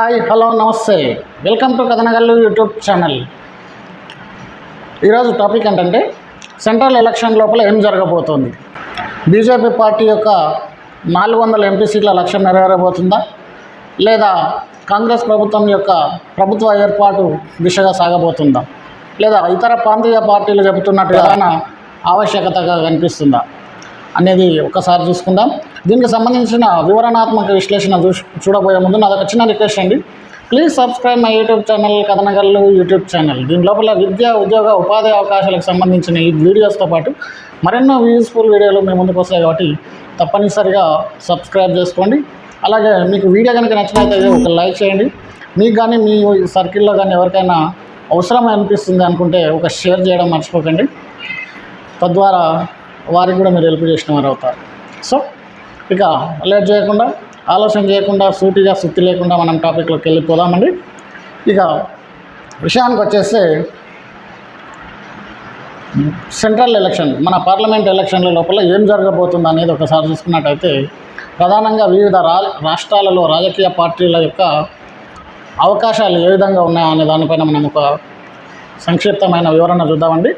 Hi hello నమస్తే. Welcome to Kathanagallu YouTube channel. ఈరోజు topic ఏంటంటే సెంట్రల్ ఎలక్షన్ లోపల ఏం జరగబోతోంది? బీజేపీ పార్టీ యొక్క నాలుగు వందల ఎంపీ సీట్ల లక్ష్యం నెరవేరబోతుందా? లేదా కాంగ్రెస్ ప్రభుత్వం యొక్క ప్రభుత్వ ఏర్పాటు దిశగా సాగబోతుందా? లేదా ఇతర ప్రాంతీయ పార్టీలు చెబుతున్నట్టుగా ఏదైనా ఆవశ్యకతగా కనిపిస్తుందా? అనేది ఒకసారి చూసుకుందాం. దీనికి సంబంధించిన వివరణాత్మక విశ్లేషణ చూ చూడబోయే ముందు నాకు చిన్న రిక్వెస్ట్ అండి. Please subscribe my YouTube channel Kathanagallu YouTube channel. దీని లోపల విద్య ఉద్యోగ ఉపాధి అవకాశాలకు సంబంధించిన ఈ వీడియోస్తో పాటు మరెన్నో యూస్ఫుల్ వీడియోలు మీ ముందుకు వస్తాయి కాబట్టి తప్పనిసరిగా సబ్స్క్రైబ్ చేసుకోండి. అలాగే మీకు వీడియో కనుక నచ్చినట్లయితే ఒక లైక్ చేయండి. మీకు కానీ మీ సర్కిల్లో కానీ ఎవరికైనా అవసరం అనిపిస్తుంది అనుకుంటే ఒక షేర్ చేయడం మర్చిపోకండి. తద్వారా వారికి కూడా మీరు హెల్ప్ చేసిన వారు అవుతారు. సో ఇక లేట్ చేయకుండా ఆలోచన చేయకుండా సూటిగా సుత్తి లేకుండా మనం టాపిక్లోకి వెళ్ళిపోదామండి. ఇక విషయానికి వచ్చేస్తే సెంట్రల్ ఎలక్షన్ మన పార్లమెంట్ ఎలక్షన్ల లోపల ఏం జరగబోతుంది అనేది ఒకసారి చూసుకున్నట్టయితే ప్రధానంగా వివిధ రా రాష్ట్రాలలో రాజకీయ పార్టీల యొక్క అవకాశాలు ఏ విధంగా ఉన్నాయో అనే దానిపైన మనం ఒక సంక్షిప్తమైన వివరణ చూద్దామండి.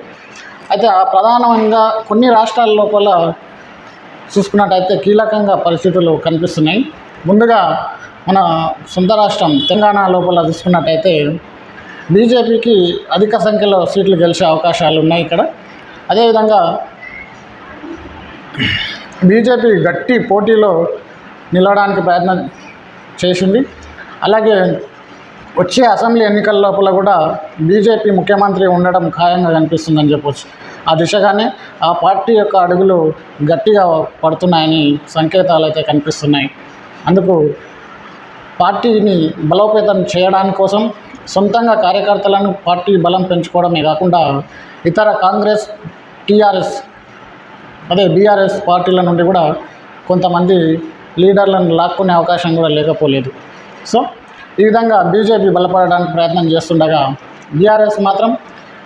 అయితే ఆ ప్రధానంగా కొన్ని రాష్ట్రాల లోపల చూసుకున్నట్టయితే కీలకంగా పరిస్థితులు కనిపిస్తున్నాయి. ముందుగా మన సొంత రాష్ట్రం తెలంగాణ లోపల చూసుకున్నట్టయితే బీజేపీకి అధిక సంఖ్యలో సీట్లు గెలిచే అవకాశాలు ఉన్నాయి ఇక్కడ. అదేవిధంగా బీజేపీ గట్టి పోటీలో నిలవడానికి ప్రయత్నం చేసింది. అలాగే వచ్చే అసెంబ్లీ ఎన్నికల లోపల కూడా బీజేపీ ముఖ్యమంత్రి ఉండడం ఖాయంగా కనిపిస్తుందని చెప్పొచ్చు. ఆ దిశగానే ఆ పార్టీ యొక్క అడుగులు గట్టిగా పడుతున్నాయని సంకేతాలు అయితే కనిపిస్తున్నాయి. అందుకు పార్టీని బలోపేతం చేయడాని కోసం సొంతంగా కార్యకర్తలను పార్టీ బలం పెంచుకోవడమే కాకుండా ఇతర కాంగ్రెస్ టీఆర్ఎస్ అదే బీఆర్ఎస్ పార్టీల నుండి కూడా కొంతమంది లీడర్లను లాక్కునే అవకాశం కూడా లేకపోలేదు. సో ఈ విధంగా బీజేపీ బలపడడానికి ప్రయత్నం చేస్తుండగా బీఆర్ఎస్ మాత్రం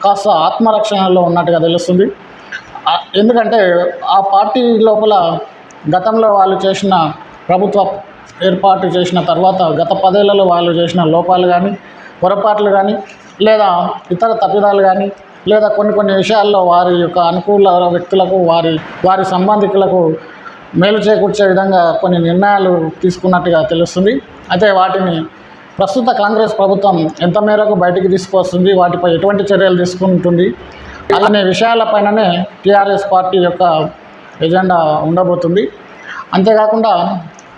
కాస్త ఆత్మరక్షణలో ఉన్నట్టుగా తెలుస్తుంది. ఎందుకంటే ఆ పార్టీ లోపల గతంలో వాళ్ళు చేసిన ప్రభుత్వ ఏర్పాటు చేసిన తర్వాత గత పదేళ్ళలో వాళ్ళు చేసిన లోపాలు కానీ పొరపాట్లు కానీ లేదా ఇతర తప్పిదాలు కానీ లేదా కొన్ని కొన్ని విషయాల్లో వారి యొక్క అనుకూల వ్యక్తులకు వారి వారి సంబంధికులకు మేలు చేకూర్చే విధంగా కొన్ని నిర్ణయాలు తీసుకున్నట్టుగా తెలుస్తుంది. అయితే వాటిని ప్రస్తుత కాంగ్రెస్ ప్రభుత్వం ఎంత మేరకు బయటికి తీసుకొస్తుంది వాటిపై ఎటువంటి చర్యలు తీసుకుంటుంది అలానే విషయాలపైననే టీఆర్ఎస్ పార్టీ యొక్క ఎజెండా ఉండబోతుంది. అంతేకాకుండా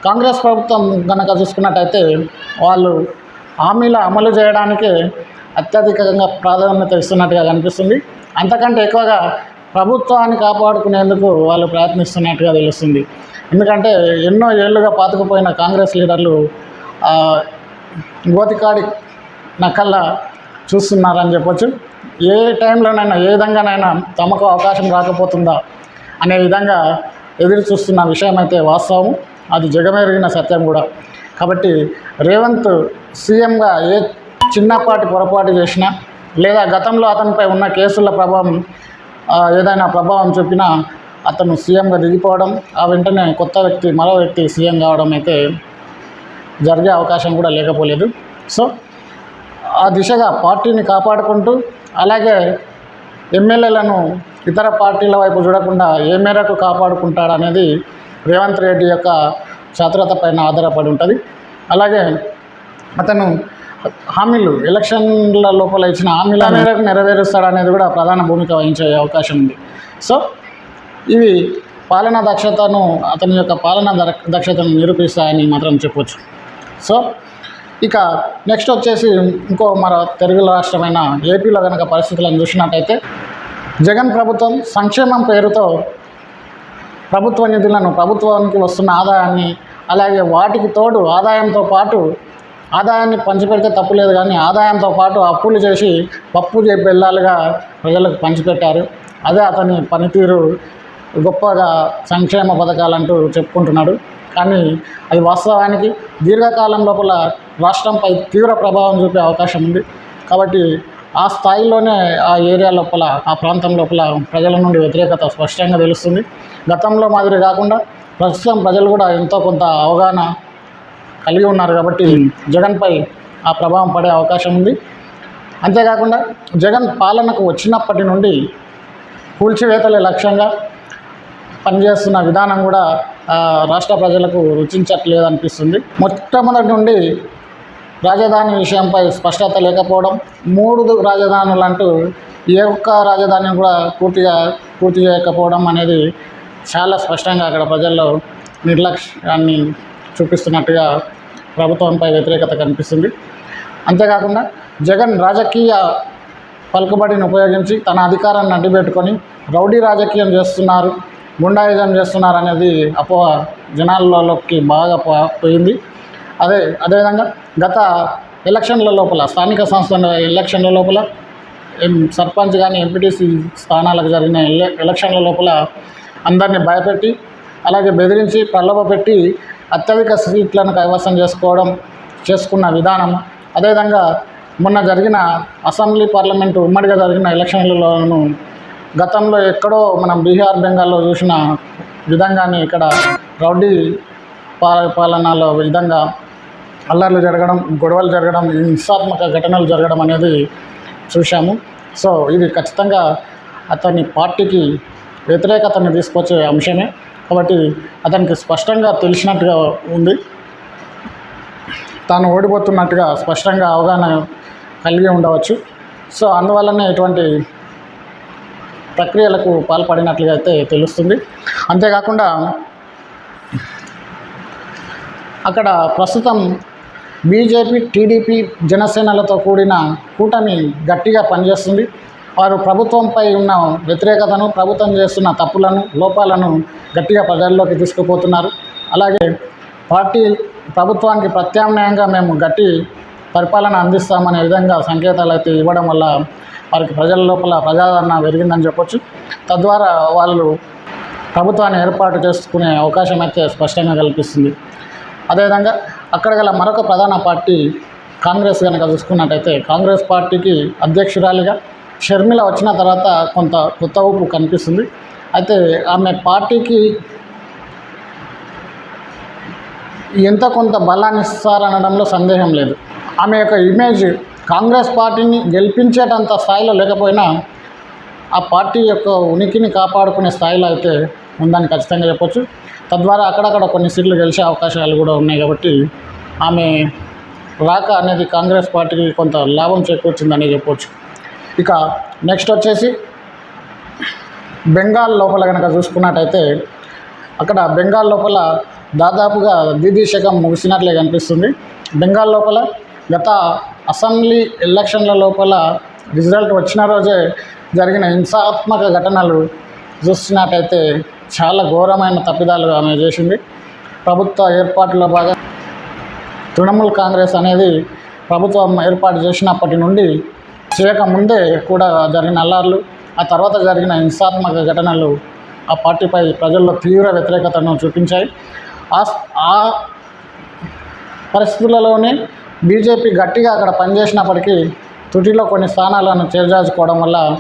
కాంగ్రెస్ ప్రభుత్వం కనుక చూసుకున్నట్టయితే వాళ్ళు హామీల అమలు చేయడానికే అత్యధికంగా ప్రాధాన్యత ఇస్తున్నట్టుగా కనిపిస్తుంది. అంతకంటే ఎక్కువగా ప్రభుత్వాన్ని కాపాడుకునేందుకు వాళ్ళు ప్రయత్నిస్తున్నట్టుగా తెలుస్తుంది. ఎందుకంటే ఎన్నో ఏళ్ళుగా పాతుకుపోయిన కాంగ్రెస్ లీడర్లు గోతికాడి నకల్లా చూస్తున్నారని చెప్పొచ్చు. ఏ టైంలోనైనా ఏ విధంగానైనా తమకు అవకాశం రాకపోతుందా అనే విధంగా ఎదురు చూస్తున్న విషయం అయితే వాస్తవం అది జగమెరిగిన సత్యం కూడా. కాబట్టి రేవంత్ సీఎంగా ఏ చిన్నపాటి పొరపాటు చేసినా లేదా గతంలో అతనిపై ఉన్న కేసుల ప్రభావం ఏదైనా ప్రభావం చూపినా అతను సీఎంగా దిగిపోవడం ఆ వెంటనే కొత్త వ్యక్తి మరో వ్యక్తి సీఎం కావడం అయితే జరిగే అవకాశం కూడా లేకపోలేదు. సో ఆ దిశగా పార్టీని కాపాడుకుంటూ అలాగే ఎమ్మెల్యేలను ఇతర పార్టీల వైపు చూడకుండా ఏ మేరకు కాపాడుకుంటాడనేది రేవంత్ రెడ్డి యొక్క చాతురత పైన ఆధారపడి ఉంటుంది. అలాగే అతను హామీలు ఎలక్షన్ల లోపల ఇచ్చిన హామీల మేరకు నెరవేరుస్తాడనేది కూడా ప్రధాన భూమిక వహించే అవకాశం ఉంది. సో ఇవి పాలనా దక్షతను అతని యొక్క పాలనా దక్షతను నిరూపిస్తాయని మాత్రం చెప్పొచ్చు. సో ఇక నెక్స్ట్ వచ్చేసి ఇంకో మరో తెలుగు రాష్ట్రమైన ఏపీలో కనుక పరిస్థితులను చూసినట్టయితే జగన్ ప్రభుత్వం సంక్షేమం పేరుతో ప్రభుత్వ నిధులను ప్రభుత్వానికి వస్తున్న ఆదాయాన్ని అలాగే వాటికి తోడు ఆదాయంతో పాటు ఆదాయాన్ని పంచిపెడితే తప్పులేదు కానీ ఆదాయంతో పాటు అప్పులు చేసి పప్పు చేపి వెళ్ళాలిగా ప్రజలకు పంచిపెట్టారు. అదే అతని పనితీరు గొప్పగా సంక్షేమ పథకాలంటూ చెప్పుకుంటున్నాడు. కానీ అది వాస్తవానికి దీర్ఘకాలం లోపల రాష్ట్రంపై తీవ్ర ప్రభావం చూపే అవకాశం ఉంది. కాబట్టి ఆ స్థాయిలోనే ఆ ఏరియా లోపల ఆ ప్రాంతం లోపల ప్రజల నుండి వ్యతిరేకత స్పష్టంగా తెలుస్తుంది. గతంలో మాదిరి కాకుండా ప్రస్తుతం ప్రజలు కూడా ఎంతో కొంత అవగాహన కలిగి ఉన్నారు కాబట్టి జగన్పై ఆ ప్రభావం పడే అవకాశం ఉంది. అంతేకాకుండా జగన్ పాలనకు వచ్చినప్పటి నుండి కూల్చివేతలే లక్ష్యంగా పనిచేస్తున్న విధానం కూడా రాష్ట్ర ప్రజలకు రుచించట్లేదు అనిపిస్తుంది. మొట్టమొదటి నుండి రాజధాని విషయంపై స్పష్టత లేకపోవడం మూడు రాజధానులు అంటూ ఏ ఒక్క రాజధానిని కూడా పూర్తిగా పూర్తి చేయకపోవడం అనేది చాలా స్పష్టంగా అక్కడ ప్రజల్లో నిర్లక్ష్యాన్ని చూపిస్తున్నట్టుగా ప్రభుత్వంపై వ్యతిరేకత కనిపిస్తుంది. అంతేకాకుండా జగన్ రాజకీయ పలుకుబడిని ఉపయోగించి తన అధికారాన్ని అడ్డుపెట్టుకొని రౌడీ రాజకీయం చేస్తున్నారు. గుండాయుధం చేస్తున్నారు అనేది అపోహ జనాలలోకి బాగా పోయింది. అదే అదేవిధంగా గత ఎలక్షన్ల లోపల స్థానిక సంస్థల ఎలక్షన్ల లోపల సర్పంచ్ కానీ ఎంపీటీసీ స్థానాలకు జరిగిన ఎలక్షన్ల లోపల అందరినీ భయపెట్టి అలాగే బెదిరించి ప్రలోభ పెట్టి అత్యధిక సీట్లను కైవసం చేసుకోవడం చేసుకున్న విధానం. అదేవిధంగా మొన్న జరిగిన అసెంబ్లీ పార్లమెంటు ఉమ్మడిగా జరిగిన ఎలక్షన్లలోనూ గతంలో ఎక్కడో మనం బీహార్ బెంగాల్లో చూసిన విధంగానే ఇక్కడ రౌడీ పా పాలనలో విధంగా అల్లర్లు జరగడం గొడవలు జరగడం హింసాత్మక ఘటనలు జరగడం అనేది చూశాము. సో ఇది ఖచ్చితంగా అతని పార్టీకి వ్యతిరేకతను తీసుకొచ్చే అంశమే. కాబట్టి అతనికి స్పష్టంగా తెలిసినట్టుగా ఉంది. తాను ఓడిపోతున్నట్టుగా స్పష్టంగా అవగాహన కలిగి ఉండవచ్చు. సో అందువల్లనే ఇటువంటి ప్రక్రియలకు పాల్పడినట్లుగా అయితే తెలుస్తుంది. అంతేకాకుండా అక్కడ ప్రస్తుతం బీజేపీ టీడీపీ జనసేనలతో కూడిన కూటమి గట్టిగా పనిచేస్తుంది. వారు ప్రభుత్వంపై ఉన్న వ్యతిరేకతను ప్రభుత్వం చేస్తున్న తప్పులను లోపాలను గట్టిగా ప్రజల్లోకి తీసుకుపోతున్నారు. అలాగే పార్టీ ప్రభుత్వానికి ప్రత్యామ్నాయంగా మేము గట్టి పరిపాలన అందిస్తామనే విధంగా సంకేతాలు అయితే ఇవ్వడం వల్ల వారికి ప్రజల లోపల ప్రజాదరణ పెరిగిందని చెప్పొచ్చు. తద్వారా వాళ్ళు ప్రభుత్వాన్ని ఏర్పాటు చేసుకునే అవకాశం అయితే స్పష్టంగా కల్పిస్తుంది. అదేవిధంగా అక్కడ గల మరొక ప్రధాన పార్టీ కాంగ్రెస్ కనుక చూసుకున్నట్టయితే కాంగ్రెస్ పార్టీకి అధ్యక్షురాలిగా షర్మిల వచ్చిన తర్వాత కొంత కొత్త ఊపు కనిపిస్తుంది. అయితే ఆమె పార్టీకి ఎంత కొంత బలాన్ని ఇస్తారనడంలో సందేహం లేదు. ఆమె యొక్క ఇమేజ్ కాంగ్రెస్ పార్టీని గెలిపించేటంత స్థాయిలో లేకపోయినా ఆ పార్టీ యొక్క ఉనికిని కాపాడుకునే స్థాయిలో అయితే ఉందని ఖచ్చితంగా చెప్పొచ్చు. తద్వారా అక్కడక్కడ కొన్ని సీట్లు గెలిచే అవకాశాలు కూడా ఉన్నాయి కాబట్టి ఆమె రాక అనేది కాంగ్రెస్ పార్టీకి కొంత లాభం చేకూర్చిందని చెప్పొచ్చు. ఇక నెక్స్ట్ వచ్చేసి బెంగాల్ లోపల కనుక చూసుకున్నట్టయితే అక్కడ బెంగాల్ లోపల దాదాపుగా దీదీ శకం ముగిసినట్లే కనిపిస్తుంది. బెంగాల్ లోపల గత అసెంబ్లీ ఎలక్షన్ల లోపల రిజల్ట్ వచ్చిన రోజే జరిగిన హింసాత్మక ఘటనలు చూస్తున్నట్టయితే చాలా ఘోరమైన తప్పిదాలు ఆమె చేసింది. ప్రభుత్వ ఏర్పాటులో బాగా తృణమూల్ కాంగ్రెస్ అనేది ప్రభుత్వం ఏర్పాటు చేసినప్పటి నుండి చేయకముందే కూడా జరిగిన అల్లార్లు ఆ తర్వాత జరిగిన హింసాత్మక ఘటనలు ఆ పార్టీపై ప్రజల్లో తీవ్ర వ్యతిరేకతను చూపించాయి. ఆ ఆ పరిస్థితులలోనే బీజేపీ గట్టిగా అక్కడ పనిచేసినప్పటికీ తుటిలో కొన్ని స్థానాలను చేజార్చుకోవడం వల్ల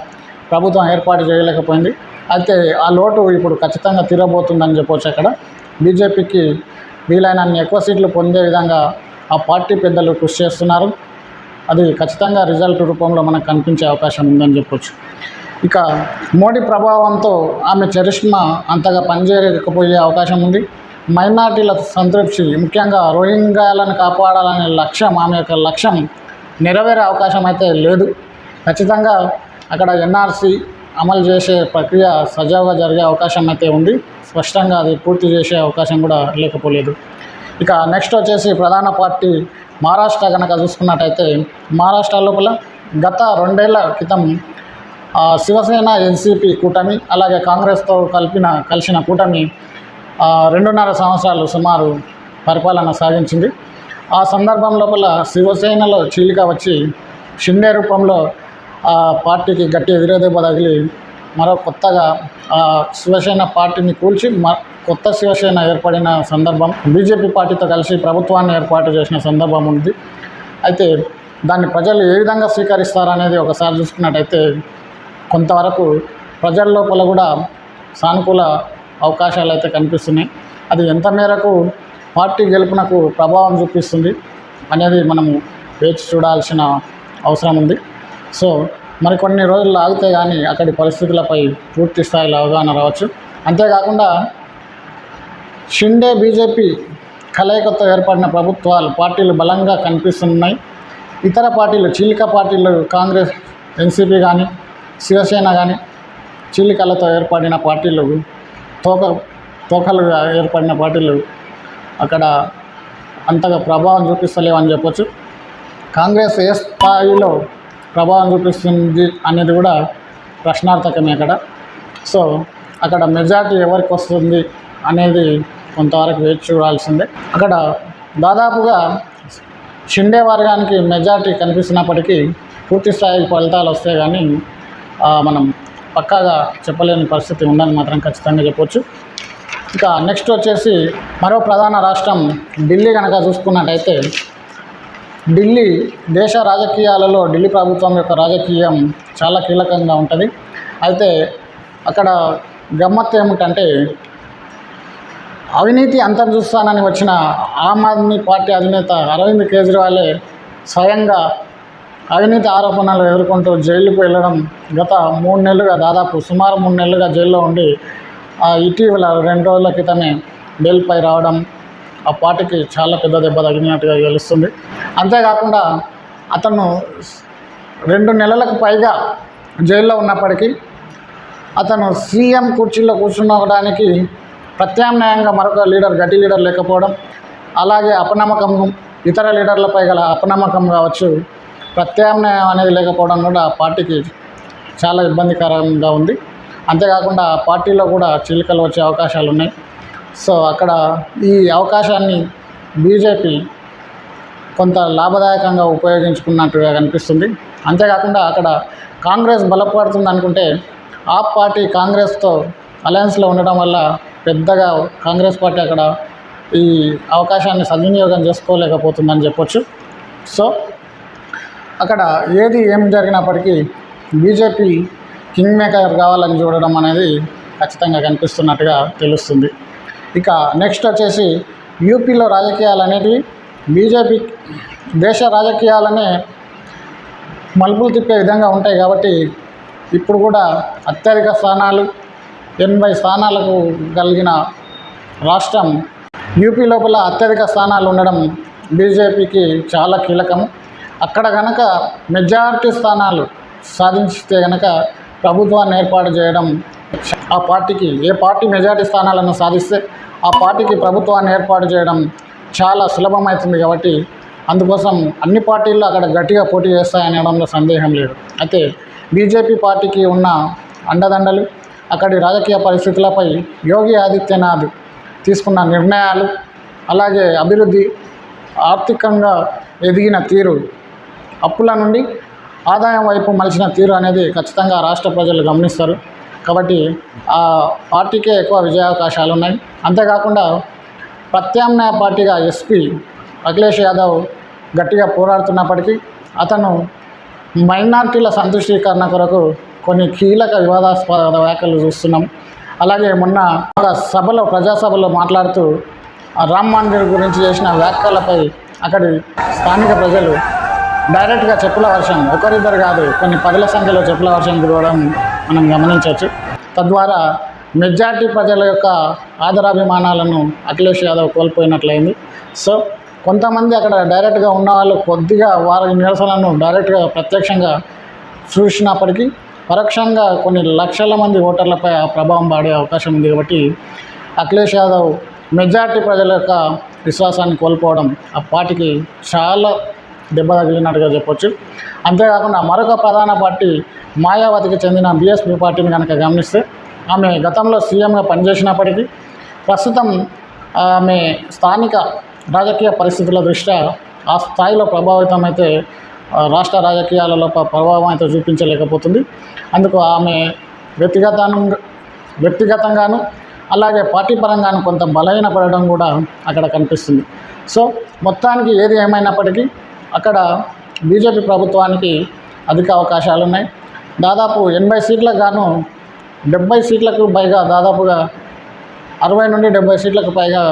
ప్రభుత్వం ఏర్పాటు చేయలేకపోయింది. అయితే ఆ లోటు ఇప్పుడు ఖచ్చితంగా తీరబోతుందని చెప్పొచ్చు అక్కడ. బీజేపీకి వీలైనన్ని ఎక్కువ సీట్లు పొందే విధంగా ఆ పార్టీ పెద్దలు కృషి చేస్తున్నారు. అది ఖచ్చితంగా రిజల్ట్ రూపంలో మనకు కనిపించే అవకాశం ఉందని చెప్పొచ్చు. ఇక మోడీ ప్రభావంతో ఆమె చరిష్మా అంతగా పనిచేయకపోయే అవకాశం ఉంది. మైనార్టీల సంతృప్తి ముఖ్యంగా రోహింగ్యాలను కాపాడాలనే లక్ష్యం ఆమె యొక్క లక్ష్యం నెరవేరే అవకాశం అయితే లేదు. ఖచ్చితంగా అక్కడ ఎన్ఆర్సీ అమలు చేసే ప్రక్రియ సజావుగా జరిగే అవకాశం అయితే ఉంది. స్పష్టంగా అది పూర్తి చేసే అవకాశం కూడా లేకపోలేదు. ఇక నెక్స్ట్ వచ్చేసి ప్రధాన పార్టీ మహారాష్ట్ర కనుక చూసుకున్నట్టయితే మహారాష్ట్ర లోపల గత రెండేళ్ళ క్రితం శివసేన ఎన్సీపీ కూటమి అలాగే కాంగ్రెస్తో కలిపిన కలిసిన కూటమి రెండున్నర సంవత్సరాలు సుమారు పరిపాలన సాగించింది ఆ సందర్భం లోపల శివసేనలో చీలిక వచ్చి షిండే రూపంలో ఆ పార్టీకి గట్టి ఎదురెదెబ్బ తగిలి మరో కొత్తగా ఆ శివసేన పార్టీని కూల్చి మ కొత్త శివసేన ఏర్పడిన సందర్భం బీజేపీ పార్టీతో కలిసి ప్రభుత్వాన్ని ఏర్పాటు చేసిన సందర్భం ఉంది. అయితే దాన్ని ప్రజలు ఏ విధంగా స్వీకరిస్తారనేది ఒకసారి చూసుకున్నట్టయితే కొంతవరకు ప్రజల లోపల కూడా సానుకూల అవకాశాలు అయితే కనిపిస్తున్నాయి. అది ఎంత మేరకు పార్టీ గెలుపునకు ప్రభావం చూపిస్తుంది అనేది మనము వేచి చూడాల్సిన అవసరం ఉంది. సో మరికొన్ని రోజులు ఆగితే కానీ అక్కడి పరిస్థితులపై పూర్తి స్థాయిలో అవగాహన రావచ్చు. అంతేకాకుండా షిండే బీజేపీ కలయికతో ఏర్పడిన ప్రభుత్వాలు పార్టీలు బలంగా కనిపిస్తున్నాయి. ఇతర పార్టీలు చీలిక పార్టీలు కాంగ్రెస్ ఎన్సీపీ కానీ శివసేన కానీ చీలికలతో ఏర్పడిన పార్టీలు తోక తోకలుగా ఏర్పడిన పార్టీలు అక్కడ అంతగా ప్రభావం చూపిస్తలేవని చెప్పొచ్చు. కాంగ్రెస్ ఏ స్థాయిలో ప్రభావం చూపిస్తుంది అనేది కూడా ప్రశ్నార్థకమే అక్కడ. సో అక్కడ మెజార్టీ ఎవరికి వస్తుంది అనేది కొంతవరకు వేచి చూడాల్సిందే. అక్కడ దాదాపుగా షిండే వర్గానికి మెజార్టీ కనిపిస్తున్నప్పటికీ పూర్తి స్థాయి ఫలితాలు వస్తే కానీ మనం పక్కాగా చెప్పలేని పరిస్థితి ఉందని మాత్రం ఖచ్చితంగా చెప్పొచ్చు. ఇక నెక్స్ట్ వచ్చేసి మరో ప్రధాన రాష్ట్రం ఢిల్లీ కనుక చూసుకున్నట్టయితే ఢిల్లీ దేశ రాజకీయాలలో ఢిల్లీ ప్రభుత్వం యొక్క రాజకీయం చాలా కీలకంగా ఉంటుంది. అయితే అక్కడ గమ్మత్తు ఏమిటంటే అవినీతి అంతం చూస్తానని వచ్చిన ఆమ్ ఆద్మీ పార్టీ అధినేత అరవింద్ కేజ్రీవాలే స్వయంగా అవినీతి ఆరోపణలు ఎదుర్కొంటూ జైలుకు వెళ్ళడం గత మూడు నెలలుగా దాదాపు సుమారు మూడు నెలలుగా జైల్లో ఉండి ఆ ఇటీవల రెండు రోజుల క్రితమే బెయిల్పై రావడం ఆ పార్టీకి చాలా పెద్ద దెబ్బ తగిలినట్టుగా తెలుస్తుంది. అంతేకాకుండా అతను రెండు నెలలకు పైగా జైల్లో ఉన్నప్పటికీ అతను సీఎం కుర్చీలో కూర్చున్నడానికి ప్రత్యామ్నాయంగా మరొక లీడర్ గట్టి లీడర్ లేకపోవడం అలాగే అపనమ్మకం ఇతర లీడర్లపై గల అపనమ్మకం కావచ్చు ప్రత్యామ్నాయం అనేది లేకపోవడం కూడా ఆ పార్టీకి చాలా ఇబ్బందికరంగా ఉంది. అంతేకాకుండా ఆ పార్టీలో కూడా చీలికలు వచ్చే అవకాశాలు ఉన్నాయి. సో అక్కడ ఈ అవకాశాన్ని బీజేపీ కొంత లాభదాయకంగా ఉపయోగించుకున్నట్టుగా కనిపిస్తుంది. అంతేకాకుండా అక్కడ కాంగ్రెస్ బలపడుతుంది అనుకుంటే ఆ పార్టీ కాంగ్రెస్తో అలయన్స్లో ఉండడం వల్ల పెద్దగా కాంగ్రెస్ పార్టీ అక్కడ ఈ అవకాశాన్ని సద్వినియోగం చేసుకోలేకపోతుందని చెప్పొచ్చు. సో అక్కడ ఏది ఏం జరిగినప్పటికీ బీజేపీ కింగ్ మేకర్ కావాలని చూడడం అనేది ఖచ్చితంగా కనిపిస్తున్నట్టుగా తెలుస్తుంది. ఇక నెక్స్ట్ వచ్చేసి యూపీలో రాజకీయాలు అనేటివి బీజేపీ దేశ రాజకీయాలనే మలుపులు తిప్పే విధంగా ఉంటాయి కాబట్టి ఇప్పుడు కూడా అత్యధిక స్థానాలు ఎనభై స్థానాలకు కలిగిన రాష్ట్రం యూపీ లోపల అత్యధిక స్థానాలు ఉండడం బీజేపీకి చాలా కీలకం. అక్కడ కనుక మెజారిటీ స్థానాలు సాధించితే కనుక ప్రభుత్వాన్ని ఏర్పాటు చేయడం ఆ పార్టీకి ఏ పార్టీ మెజారిటీ స్థానాలను సాధిస్తే ఆ పార్టీకి ప్రభుత్వాన్ని ఏర్పాటు చేయడం చాలా సులభమవుతుంది కాబట్టి అందుకోసం అన్ని పార్టీలు అక్కడ గట్టిగా పోటీ చేస్తాయనడంలో సందేహం లేదు. అయితే బీజేపీ పార్టీకి ఉన్న అండదండలు అక్కడి రాజకీయ పరిస్థితులపై యోగి ఆదిత్యనాథ్ తీసుకున్న నిర్ణయాలు అలాగే అభివృద్ధి ఆర్థికంగా ఎదిగిన తీరు అప్పుల నుండి ఆదాయం వైపు మలిచిన తీరు అనేది ఖచ్చితంగా రాష్ట్ర ప్రజలు గమనిస్తారు. కాబట్టి ఆ పార్టీకే ఎక్కువ విజయావకాశాలు ఉన్నాయి. అంతేకాకుండా ప్రత్యామ్నాయ పార్టీగా ఎస్పీ అఖిలేష్ యాదవ్ గట్టిగా పోరాడుతున్నప్పటికీ అతను మైనార్టీల సంతుష్టీకరణ కొరకు కొన్ని కీలక వివాదాస్పద వ్యాఖ్యలు చూస్తున్నాం. అలాగే మొన్న ఒక సభలో ప్రజాసభలో మాట్లాడుతూ రామ్ మందిర్ గురించి చేసిన వ్యాఖ్యలపై అక్కడి స్థానిక ప్రజలు డైరెక్ట్గా చెప్పుల వర్షం ఒకరిద్దరు కాదు కొన్ని పదుల సంఖ్యలో చెప్పుల వర్షం కురవడం మనం గమనించవచ్చు. తద్వారా మెజార్టీ ప్రజల యొక్క ఆదరాభిమానాలను అఖిలేష్ యాదవ్ కోల్పోయినట్లయింది. సో కొంతమంది అక్కడ డైరెక్ట్గా ఉన్న వాళ్ళు కొద్దిగా వారి నిరసనలను డైరెక్ట్గా ప్రత్యక్షంగా చూసినప్పటికీ పరోక్షంగా కొన్ని లక్షల మంది ఓటర్లపై ఆ ప్రభావం పడే అవకాశం ఉంది కాబట్టి అఖిలేష్ యాదవ్ మెజార్టీ ప్రజల యొక్క విశ్వాసాన్ని కోల్పోవడం ఆ పార్టీకి చాలా దెబ్బ తగిలినట్టుగా చెప్పొచ్చు. అంతేకాకుండా మరొక ప్రధాన పార్టీ మాయావతికి చెందిన బీఎస్పీ పార్టీని కనుక గమనిస్తే ఆమె గతంలో సీఎంగా పనిచేసినప్పటికీ ప్రస్తుతం ఆమె స్థానిక రాజకీయ పరిస్థితుల దృష్ట్యా ఆ స్థాయిలో ప్రభావితమైతే అయితే రాష్ట్ర రాజకీయాలలో ప్రభావం అయితే చూపించలేకపోతుంది. అందుకు ఆమె వ్యక్తిగతంగా వ్యక్తిగతంగాను అలాగే పార్టీ పరంగాను కొంత బలహీనపడడం కూడా అక్కడ కనిపిస్తుంది. సో మొత్తానికి ఏది ఏమైనప్పటికీ అక్కడ బీజేపీ ప్రభుత్వానికి అధిక అవకాశాలు ఉన్నాయి దాదాపు ఎనభై సీట్లకు గాను డెబ్బై సీట్లకు పైగా దాదాపుగా అరవై నుండి డెబ్బై సీట్లకు పైగా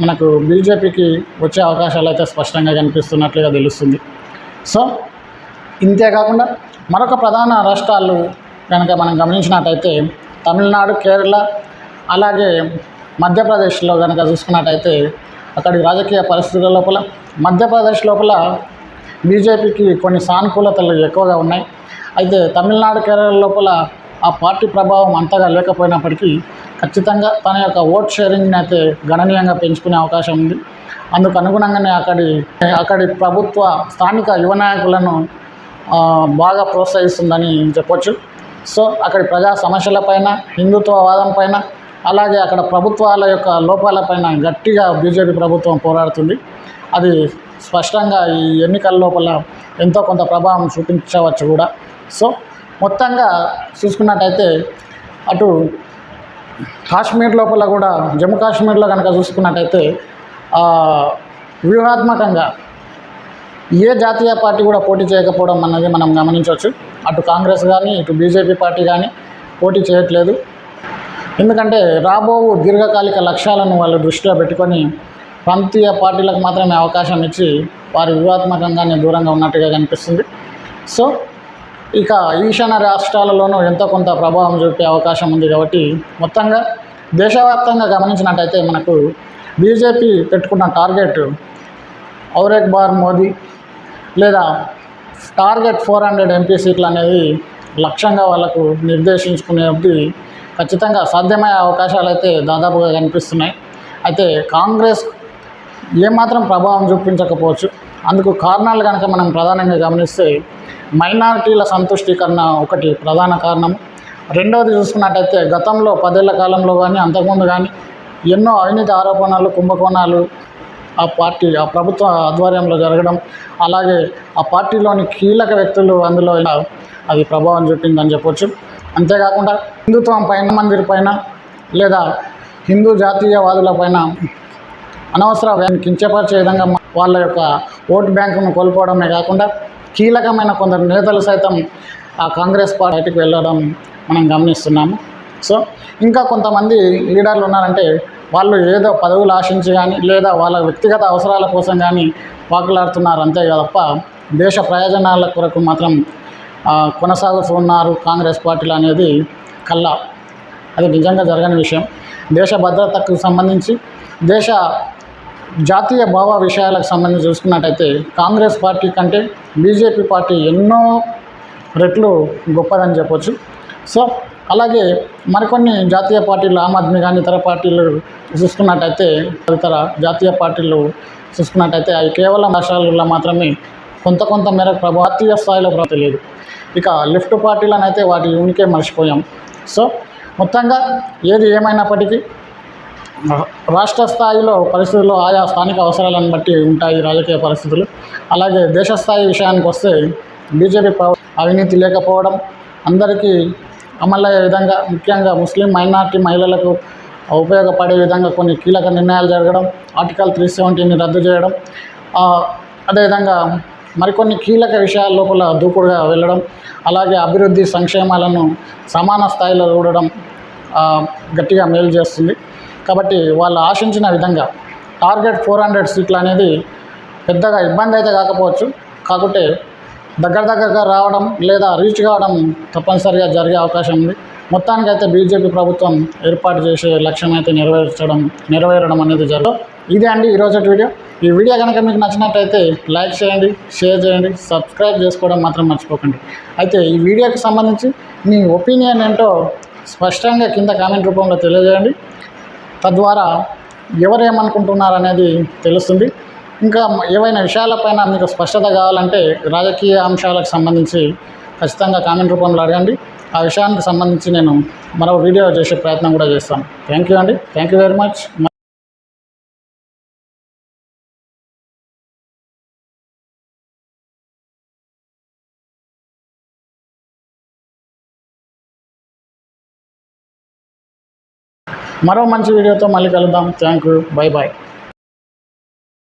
మనకు బీజేపీకి వచ్చే అవకాశాలు అయితే స్పష్టంగా కనిపిస్తున్నట్లుగా తెలుస్తుంది. సో ఇంతే కాకుండా మరొక ప్రధాన రాష్ట్రాలు కనుక మనం గమనించినట్టయితే తమిళనాడు కేరళ అలాగే మధ్యప్రదేశ్లో కనుక చూసుకున్నట్టయితే అక్కడి రాజకీయ పరిస్థితుల లోపల మధ్యప్రదేశ్ లోపల బీజేపీకి కొన్ని సానుకూలతలు ఎక్కువగా ఉన్నాయి. అయితే తమిళనాడు కేరళ లోపల ఆ పార్టీ ప్రభావం అంతగా లేకపోయినప్పటికీ ఖచ్చితంగా తన యొక్క ఓట్ షేరింగ్ని అయితే గణనీయంగా పెంచుకునే అవకాశం ఉంది. అందుకు అనుగుణంగానే అక్కడి అక్కడి ప్రభుత్వ స్థానిక యువ నాయకులను బాగా ప్రోత్సహిస్తుందని చెప్పొచ్చు. సో అక్కడి ప్రజా సమస్యలపైన హిందుత్వవాదం పైన అలాగే అక్కడ ప్రభుత్వాల యొక్క లోపాలపైన గట్టిగా బీజేపీ ప్రభుత్వం పోరాడుతుంది. అది స్పష్టంగా ఈ ఎన్నికల లోపల ఎంతో కొంత ప్రభావం చూపించవచ్చు కూడా. సో మొత్తంగా చూసుకున్నట్టయితే అటు కాశ్మీర్ లోపల కూడా జమ్మూ కాశ్మీర్లో కనుక చూసుకున్నట్టయితే వ్యూహాత్మకంగా ఏ జాతీయ పార్టీ కూడా పోటీ చేయకపోవడం అన్నది మనం గమనించవచ్చు. అటు కాంగ్రెస్ కానీ ఇటు బీజేపీ పార్టీ కానీ పోటీ చేయట్లేదు. ఎందుకంటే రాబో దీర్ఘకాలిక లక్ష్యాలను వాళ్ళు దృష్టిలో పెట్టుకొని ప్రాంతీయ పార్టీలకు మాత్రమే అవకాశం ఇచ్చి వారి వ్యూహాత్మకంగానే దూరంగా ఉన్నట్టుగా కనిపిస్తుంది. సో ఇక ఈశాన్య రాష్ట్రాలలోనూ ఎంతో కొంత ప్రభావం చూపే అవకాశం ఉంది కాబట్టి మొత్తంగా దేశవ్యాప్తంగా గమనించినట్టయితే మనకు బీజేపీ పెట్టుకున్న టార్గెట్ ఔరేక్ బార్ మోదీ లేదా టార్గెట్ ఫోర్ హండ్రెడ్ ఎంపీ సీట్లు అనేది లక్ష్యంగా వాళ్ళకు నిర్దేశించుకునేది ఖచ్చితంగా సాధ్యమయ్యే అవకాశాలు అయితే దాదాపుగా కనిపిస్తున్నాయి. అయితే కాంగ్రెస్ ఏమాత్రం ప్రభావం చూపించకపోవచ్చు. అందుకు కారణాలు కనుక మనం ప్రధానంగా గమనిస్తే మైనారిటీల సంతుష్టీకరణ ఒకటి ప్రధాన కారణం. రెండవది చూసుకున్నట్టయితే గతంలో పదేళ్ళ కాలంలో కానీ అంతకుముందు కానీ ఎన్నో అవినీతి ఆరోపణలు కుంభకోణాలు ఆ పార్టీ ఆ ప్రభుత్వ ఆధ్వర్యంలో జరగడం అలాగే ఆ పార్టీలోని కీలక వ్యక్తులు అందులో ఇలా అది ప్రభావం చూపిందని చెప్పొచ్చు. అంతేకాకుండా హిందుత్వం పైన మందిర్ పైన లేదా హిందూ జాతీయవాదుల పైన అనవసర కించపరిచే విధంగా వాళ్ళ యొక్క ఓటు బ్యాంకును కోల్పోవడమే కాకుండా కీలకమైన కొందరు నేతలు సైతం ఆ కాంగ్రెస్ పార్టీకి వెళ్ళడం మనం గమనిస్తున్నాము. సో ఇంకా కొంతమంది లీడర్లు ఉన్నారంటే వాళ్ళు ఏదో పదవులు ఆశించి కానీ లేదా వాళ్ళ వ్యక్తిగత అవసరాల కోసం కానీ వాకులాడుతున్నారు అంతే తప్ప దేశ ప్రయోజనాల కొరకు మాత్రం కొనసాగుతున్నారు కాంగ్రెస్ పార్టీలు అనేది కల్లా అది నిజంగా జరగని విషయం. దేశ భద్రతకు సంబంధించి దేశ జాతీయ భావ విషయాలకు సంబంధించి చూసుకున్నట్టయితే కాంగ్రెస్ పార్టీ కంటే బీజేపీ పార్టీ ఎన్నో రెట్లు గొప్పదని చెప్పొచ్చు. సో అలాగే మరికొన్ని జాతీయ పార్టీలు ఆమ్ ఆద్మీ కానీ ఇతర పార్టీలు చూసుకున్నట్టయితే ఇతర జాతీయ పార్టీలు చూసుకున్నట్టయితే అవి కేవలం రాష్ట్రాలలో మాత్రమే కొంత కొంత మేరకు ప్రభావ జాతీయ స్థాయిలో ప్రభావం తెలియదు. ఇక లెఫ్ట్ పార్టీలను అయితే వాటి ఉనికే మర్చిపోయాం. సో మొత్తంగా ఏది ఏమైనప్పటికీ రాష్ట్ర స్థాయిలో పరిస్థితులు ఆయా స్థానిక అవసరాలను బట్టి ఉంటాయి రాజకీయ పరిస్థితులు. అలాగే దేశ స్థాయి విషయానికి వస్తే బీజేపీ అవినీతి లేకపోవడం అందరికీ అమలయ్యే విధంగా ముఖ్యంగా ముస్లిం మైనార్టీ మహిళలకు ఉపయోగపడే విధంగా కొన్ని కీలక నిర్ణయాలు జరగడం ఆర్టికల్ త్రీ సెవెంటీని రద్దు చేయడం అదేవిధంగా మరికొన్ని కీలక విషయాల లోపల దూకుడుగా వెళ్ళడం అలాగే అభివృద్ధి సంక్షేమాలను సమాన స్థాయిలో చూడడం గట్టిగా మేలు చేస్తుంది. కాబట్టి వాళ్ళు ఆశించిన విధంగా టార్గెట్ ఫోర్ హండ్రెడ్ సీట్లు అనేది పెద్దగా ఇబ్బంది అయితే కాకపోవచ్చు. కాకుంటే దగ్గర దగ్గరగా రావడం లేదా రీచ్ కావడం తప్పనిసరిగా జరిగే అవకాశం ఉంది. మొత్తానికైతే బీజేపీ ప్రభుత్వం ఏర్పాటు చేసే లక్ష్యం అయితే నెరవేర్చడం నెరవేరడం అనేది జరగదు ఇదే అండి ఈరోజు వీడియో. ఈ వీడియో కనుక మీకు నచ్చినట్టయితే లైక్ చేయండి షేర్ చేయండి సబ్స్క్రైబ్ చేసుకోవడం మాత్రం మర్చిపోకండి. అయితే ఈ వీడియోకి సంబంధించి మీ ఒపీనియన్ ఏంటో స్పష్టంగా కింద కామెంట్ రూపంలో తెలియజేయండి. తద్వారా ఎవరు ఏమనుకుంటున్నారు అనేది తెలుస్తుంది. ఇంకా ఏవైనా విషయాలపైన మీకు స్పష్టత కావాలంటే రాజకీయ అంశాలకు సంబంధించి ఖచ్చితంగా కామెంట్ రూపంలో అడగండి. ఆ విషయానికి సంబంధించి నేను మరో వీడియో చేసే ప్రయత్నం కూడా చేస్తాను. థ్యాంక్ యూ అండి. Thank you very much. మరో మంచి వీడియోతో మళ్ళీ కలుద్దాం. Thank you bye bye